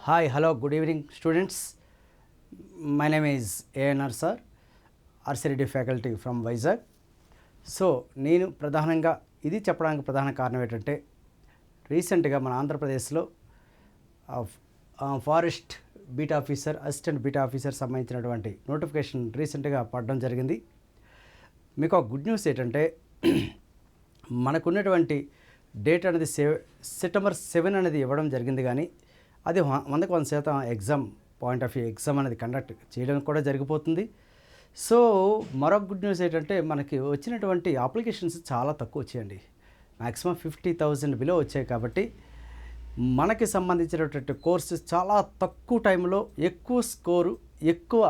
Hi hello good evening students my name is ANR sir R C Reddy faculty from Vizag so నేను ప్రధానంగా ఇది చెప్పడానికి ప్రధాన కారణం ఏంటంటే రీసెంట్గా మన ఆంధ్రప్రదేశ్లో forest beat officer assistant beat officer సంబంధించినటువంటి నోటిఫికేషన్ రీసెంట్గా పడడం జరిగింది. మీకు ఒక గుడ్ న్యూస్ ఏంటంటే మనకున్నటువంటి డేట్ అనేది సెవె సెప్టెంబర్ సెవెన్ అనేది ఇవ్వడం జరిగింది కానీ అది వందకు వంద శాతం exam point of view exam అనేది కండక్ట్ చేయడం కూడా జరిగిపోతుంది. సో మరొక గుడ్ న్యూస్ ఏంటంటే మనకి వచ్చినటువంటి అప్లికేషన్స్ చాలా తక్కువ వచ్చాయండి. మ్యాక్సిమం ఫిఫ్టీ థౌజండ్ బిలో వచ్చాయి కాబట్టి మనకి సంబంధించినటువంటి కోర్సెస్ చాలా తక్కువ టైంలో ఎక్కువ స్కోరు ఎక్కువ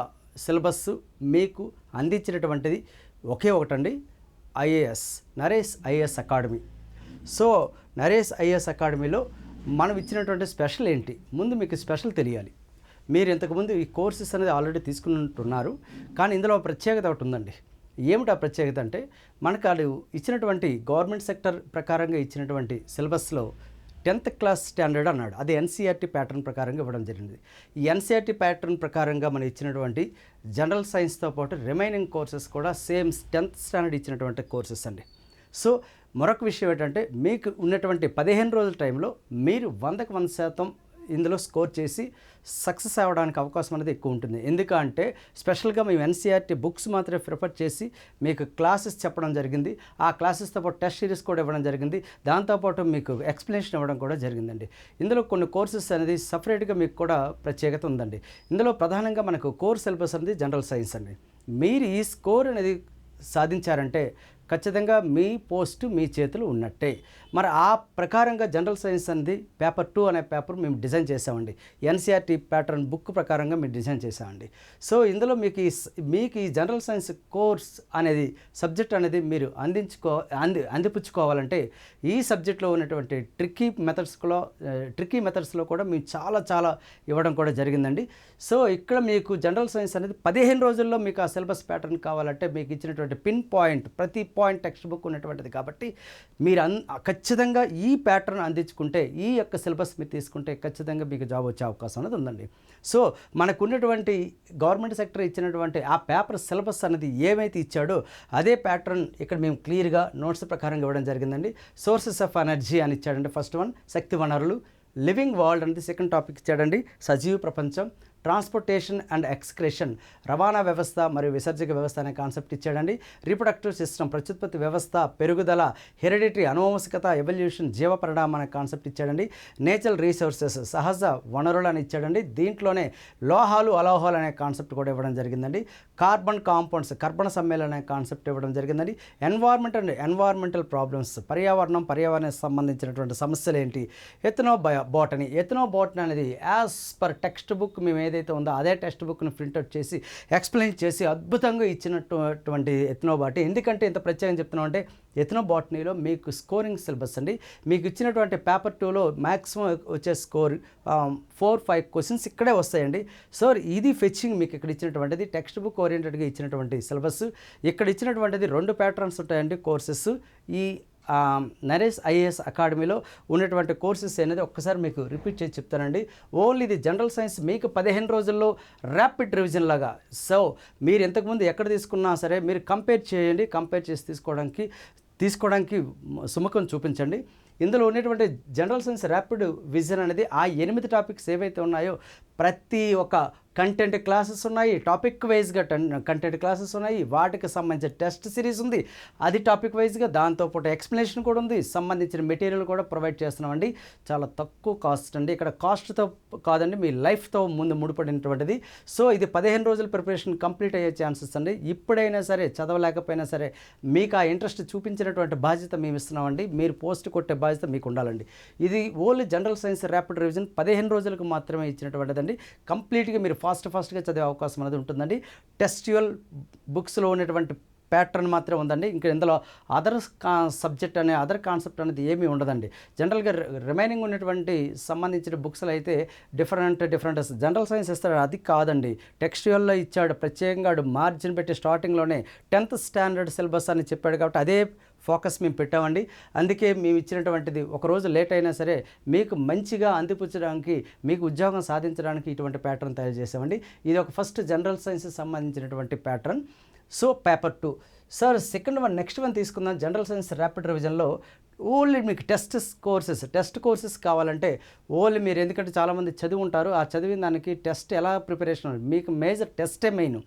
సిలబస్ మీకు అందించినటువంటిది ఒకే ఒకటండి IAS Naresh IAS academy. So Naresh IAS అకాడమీలో మనం ఇచ్చినటువంటి స్పెషల్ ఏంటి? ముందు మీకు స్పెషల్ తెలియాలి. మీరు ఇంతకుముందు ఈ కోర్సెస్ అనేది ఆల్రెడీ తీసుకుంటున్నారు కానీ ఇందులో ప్రత్యేకత ఒకటి ఉందండి. ఏమిటి ఆ ప్రత్యేకత అంటే మనకు వాళ్ళు ఇచ్చినటువంటి గవర్నమెంట్ సెక్టర్ ప్రకారంగా ఇచ్చినటువంటి సిలబస్లో టెన్త్ క్లాస్ స్టాండర్డ్ అన్నాడు. అది ఎన్సీఆర్టీ ప్యాటర్న్ ప్రకారంగా ఇవ్వడం జరిగింది. ఈ ఎన్సీఆర్టీ ప్యాటర్న్ ప్రకారంగా మనం ఇచ్చినటువంటి జనరల్ సైన్స్తో పాటు రిమైనింగ్ కోర్సెస్ కూడా సేమ్ టెన్త్ స్టాండర్డ్ ఇచ్చినటువంటి కోర్సెస్ అండి. సో మరొక విషయం ఏంటంటే మీకు ఉన్నటువంటి పదిహేను రోజుల టైంలో మీరు వందకు వంద శాతం ఇందులో స్కోర్ చేసి సక్సెస్ అవ్వడానికి అవకాశం అనేది ఎక్కువ ఉంటుంది. ఎందుకంటే స్పెషల్గా మేము ఎన్సీఆర్టీ బుక్స్ మాత్రమే ప్రిఫర్ చేసి మీకు క్లాసెస్ చెప్పడం జరిగింది. ఆ క్లాసెస్తో పాటు టెస్ట్ సిరీస్ కూడా ఇవ్వడం జరిగింది. దాంతోపాటు మీకు ఎక్స్ప్లెనేషన్ ఇవ్వడం కూడా జరిగిందండి. ఇందులో కొన్ని కోర్సెస్ అనేది సపరేట్గా మీకు కూడా ప్రత్యేకత ఉందండి. ఇందులో ప్రధానంగా మనకు కోర్ సిలబస్ అనేది జనరల్ సైన్స్ అండి. మీరు ఈ స్కోర్ అనేది సాధించారంటే ఖచ్చితంగా మీ పోస్ట్ మీ చేతులు ఉన్నట్టే. మరి ఆ ప్రకారంగా జనరల్ సైన్స్ అనేది పేపర్ టూ అనే పేపర్ మేము డిజైన్ చేసామండి ఎన్సీఆర్టీ ప్యాటర్న్ బుక్ ప్రకారంగా మేము డిజైన్ చేసామండి సో ఇందులో మీకు ఈ మీకు ఈ జనరల్ సైన్స్ కోర్స్ అనేది సబ్జెక్ట్ అనేది మీరు అందించుకో అంది అందిపుచ్చుకోవాలంటే ఈ సబ్జెక్ట్లో ఉన్నటువంటి ట్రిక్కీ మెథడ్స్లో ట్రిక్కీ మెథడ్స్లో కూడా మేము చాలా చాలా ఇవ్వడం కూడా జరిగిందండి. సో ఇక్కడ మీకు జనరల్ సైన్స్ అనేది పదిహేను రోజుల్లో మీకు ఆ సిలబస్ ప్యాటర్న్ కావాలంటే మీకు ఇచ్చినటువంటి పిన్ పాయింట్ ప్రతి పాయింట్ టెక్స్ట్ బుక్ ఉన్నటువంటిది కాబట్టి మీరు అన్ ఖచ్చితంగా ఈ ప్యాటర్న్ అందించుకుంటే ఈ యొక్క సిలబస్ మీరు తీసుకుంటే ఖచ్చితంగా మీకు జాబ్ వచ్చే అవకాశం అనేది ఉందండి. సో మనకు ఉన్నటువంటి గవర్నమెంట్ సెక్టర్ ఇచ్చినటువంటి ఆ పేపర్ సిలబస్ అనేది ఏమైతే ఇచ్చాడో అదే ప్యాటర్న్ ఇక్కడ మేము క్లియర్గా నోట్స్ ప్రకారంగా ఇవ్వడం జరిగిందండి. సోర్సెస్ ఆఫ్ ఎనర్జీ అని ఇచ్చాడండి ఫస్ట్ వన్. శక్తి వనరులు లివింగ్ వరల్డ్ అనేది సెకండ్ టాపిక్ ఇచ్చాడండి. సజీవ ప్రపంచం ట్రాన్స్పోర్టేషన్ అండ్ ఎక్స్క్రేషన్ రవాణా వ్యవస్థ మరియు విసర్జక వ్యవస్థ అనే కాన్సెప్ట్ ఇచ్చాడండి. రీప్రొడక్టివ్ సిస్టమ్ ప్రత్యుత్పత్తి వ్యవస్థ పెరుగుదల హెరిడిటరీ అనువంశికత ఎవల్యూషన్ జీవ పరిణామం అనే కాన్సెప్ట్ ఇచ్చాడండి. నేచురల్ రీసోర్సెస్ సహజ వనరులు అని ఇచ్చాడండి. దీంట్లోనే లోహాలు అలోహాలు అనే కాన్సెప్ట్ కూడా ఇవ్వడం జరిగిందండి. కార్బన్ కాంపౌండ్స్ కర్బన సమ్మేళన అనే కాన్సెప్ట్ ఇవ్వడం జరిగిందండి. ఎన్వైర్మెంట్ అండ్ ఎన్వైర్మెంటల్ ప్రాబ్లమ్స్ పర్యావరణం పర్యావరణానికి సంబంధించినటువంటి సమస్యలు ఏంటి? Ethno bio botany ethno botany అనేది యాజ్ పర్ టెక్స్ట్ బుక్ మేము ఏదైతే ఉందో అదే టెక్స్ట్ బుక్ను ప్రింట్అవుట్ చేసి ఎక్స్ప్లెయిన్ చేసి అద్భుతంగా ఇచ్చినటువంటి ఎథనో బాటి ఎందుకంటే ఇంత ప్రత్యేకం చెప్తున్నాం అంటే ఎథనో బాటనీలో మీకు స్కోరింగ్ సిలబస్ అండి. మీకు ఇచ్చినటువంటి పేపర్ టూలో మ్యాక్సిమం వచ్చే స్కోర్ ఫోర్ ఫైవ్ క్వశ్చన్స్ ఇక్కడే వస్తాయండి. సో ఇది ఫెచ్చింగ్ మీకు ఇక్కడ ఇచ్చినటువంటిది. టెక్స్ట్ బుక్ ఓరియంటెడ్గా ఇచ్చినటువంటి సిలబస్ ఇక్కడ ఇచ్చినటువంటిది రెండు ప్యాటర్న్స్ ఉంటాయండి కోర్సెస్ ఈ నరేష్ ఐఏఎస్ అకాడమీలో ఉన్నటువంటి కోర్సెస్ అనేది ఒక్కసారి మీకు రిపీట్ చేసి చెప్తానండి. ఓన్లీ ఇది జనరల్ సైన్స్ మీకు పదిహేను రోజుల్లో ర్యాపిడ్ రివిజన్ లాగా. సో మీరు ఇంతకుముందు ఎక్కడ తీసుకున్నా సరే మీరు కంపేర్ చేయండి కంపేర్ చేసి తీసుకోవడానికి తీసుకోవడానికి సుముఖం చూపించండి. ఇందులో ఉన్నటువంటి జనరల్ సైన్స్ ర్యాపిడ్ విజన్ అనేది ఆ ఎనిమిది టాపిక్స్ ఏవైతే ఉన్నాయో ప్రతి ఒక్క కంటెంట్ క్లాసెస్ ఉన్నాయి. టాపిక్ వైజ్గా కంటెంట్ క్లాసెస్ ఉన్నాయి. వాటికి సంబంధించిన టెస్ట్ సిరీస్ ఉంది. అది టాపిక్ వైజ్గా దాంతోపాటు ఎక్స్ప్లెనేషన్ కూడా ఉంది. సంబంధించిన మెటీరియల్ కూడా ప్రొవైడ్ చేస్తున్నామండి. చాలా తక్కువ కాస్ట్ అండి. ఇక్కడ కాస్ట్తో కాదండి మీ లైఫ్తో ముందు ముడిపడినటువంటిది. సో ఇది పదిహేను రోజుల ప్రిపరేషన్ కంప్లీట్ అయ్యే ఛాన్సెస్ అండి. ఇప్పుడైనా సరే చదవలేకపోయినా సరే మీకు ఆ ఇంట్రెస్ట్ చూపించినటువంటి బాధ్యత మేము ఇస్తున్నామండి. మీరు పోస్ట్ కొట్టే బాధ్యత మీకు ఉండాలండి. ఇది only general science rapid revision పదిహేను రోజులకు మాత్రమే ఇచ్చినటువంటిదండి. కంప్లీట్గా మీరు ఫాస్ట్ ఫాస్ట్గా చదివే అవకాశం అనేది ఉంటుందండి. టెస్ట్యువల్ బుక్స్లో ఉన్నటువంటి ప్యాటర్న్ మాత్రమే ఉందండి. ఇంకా ఇందులో అదర్ కా సబ్జెక్ట్ అనే అదర్ కాన్సెప్ట్ అనేది ఏమీ ఉండదండి. జనరల్గా రిమైనింగ్ ఉన్నటువంటి సంబంధించిన బుక్స్లో అయితే డిఫరెంట్ డిఫరెంట్ జనరల్ సైన్స్ ఇస్తాడు అది కాదండి. టెక్స్టువల్లో ఇచ్చాడు ప్రత్యేకంగా మార్జిన్ పెట్టి స్టార్టింగ్లోనే టెన్త్ స్టాండర్డ్ సిలబస్ అని చెప్పాడు కాబట్టి అదే ఫోకస్ మేము పెట్టామండి. అందుకే మేము ఇచ్చినటువంటిది ఒకరోజు లేట్ అయినా సరే మీకు మంచిగా అందిపుచ్చడానికి మీకు ఉద్యోగం సాధించడానికి ఇటువంటి ప్యాటర్న్ తయారు చేసామండి ఇది ఒక ఫస్ట్ జనరల్ సైన్స్ సంబంధించినటువంటి pattern. So paper two. Sir second one next one తీసుకుందాం. జనరల్ సైన్స్ ర్యాపిడ్ రివిజన్లో ఓన్లీ మీకు టెస్ట్ కోర్సెస్ టెస్ట్ కోర్సెస్ కావాలంటే ఓన్లీ మీరు ఎందుకంటే చాలామంది చదివి ఉంటారు ఆ చదివిన దానికి టెస్ట్ ఎలా ప్రిపరేషన్? మీకు మేజర్ టెస్టే మెయిన్.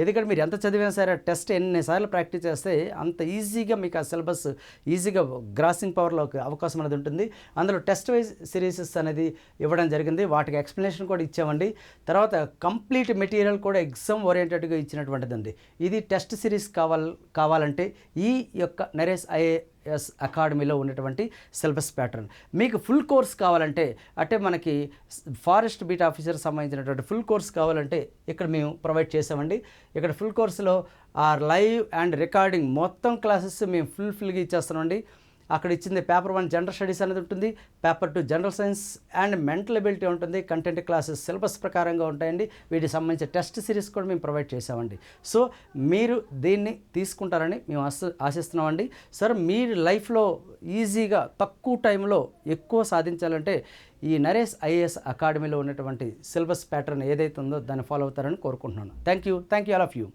ఎందుకంటే మీరు ఎంత చదివినా సరే టెస్ట్ ఎన్నిసార్లు ప్రాక్టీస్ చేస్తే అంత ఈజీగా మీకు ఆ సిలబస్ ఈజీగా గ్రాసింగ్ పవర్లోకి అవకాశం అనేది ఉంటుంది. అందులో టెస్ట్ వైజ్ సిరీసెస్ అనేది ఇవ్వడం జరిగింది. వాటికి ఎక్స్ప్లెనేషన్ కూడా ఇచ్చామండి. తర్వాత కంప్లీట్ మెటీరియల్ కూడా ఎగ్జామ్ ఓరియంటెడ్గా ఇచ్చినటువంటిది అండి ఇది టెస్ట్ సిరీస్ కావాల కావాలంటే ఈ యొక్క నరేష్ ఐఏ ఎస్ అకాడమీలో ఉన్నటువంటి సిలబస్ ప్యాటర్న్. మీకు ఫుల్ కోర్స్ కావాలంటే అంటే మనకి ఫారెస్ట్ బీట్ ఆఫీసర్ సంబంధించినటువంటి ఫుల్ కోర్స్ కావాలంటే ఇక్కడ మేము ప్రొవైడ్ చేసామండి ఇక్కడ ఫుల్ కోర్సులో ఆ లైవ్ అండ్ రికార్డింగ్ మొత్తం క్లాసెస్ మేము ఫుల్ ఫుల్గా ఇచ్చేస్తామండి అక్కడ ఇచ్చింది పేపర్ వన్ జనరల్ స్టడీస్ అనేది ఉంటుంది paper two general science and mental ability ఉంటుంది కంటెంట్ క్లాసెస్ సిలబస్ ప్రకారంగా ఉంటాయండి. వీటికి సంబంధించిన టెస్ట్ సిరీస్ కూడా మేము ప్రొవైడ్ చేసామండి సో మీరు దీన్ని తీసుకుంటారని మేము ఆశ ఆశిస్తున్నామండి. సార్ మీరు లైఫ్లో ఈజీగా తక్కువ టైంలో ఎక్కువ సాధించాలంటే ఈ నరేష్ ఐఏఎస్ అకాడమీలో ఉన్నటువంటి సిలబస్ ప్యాటర్న్ ఏదైతే ఉందో దాన్ని ఫాలో అవుతారని కోరుకుంటున్నాను. Thank you. Thank you all of you.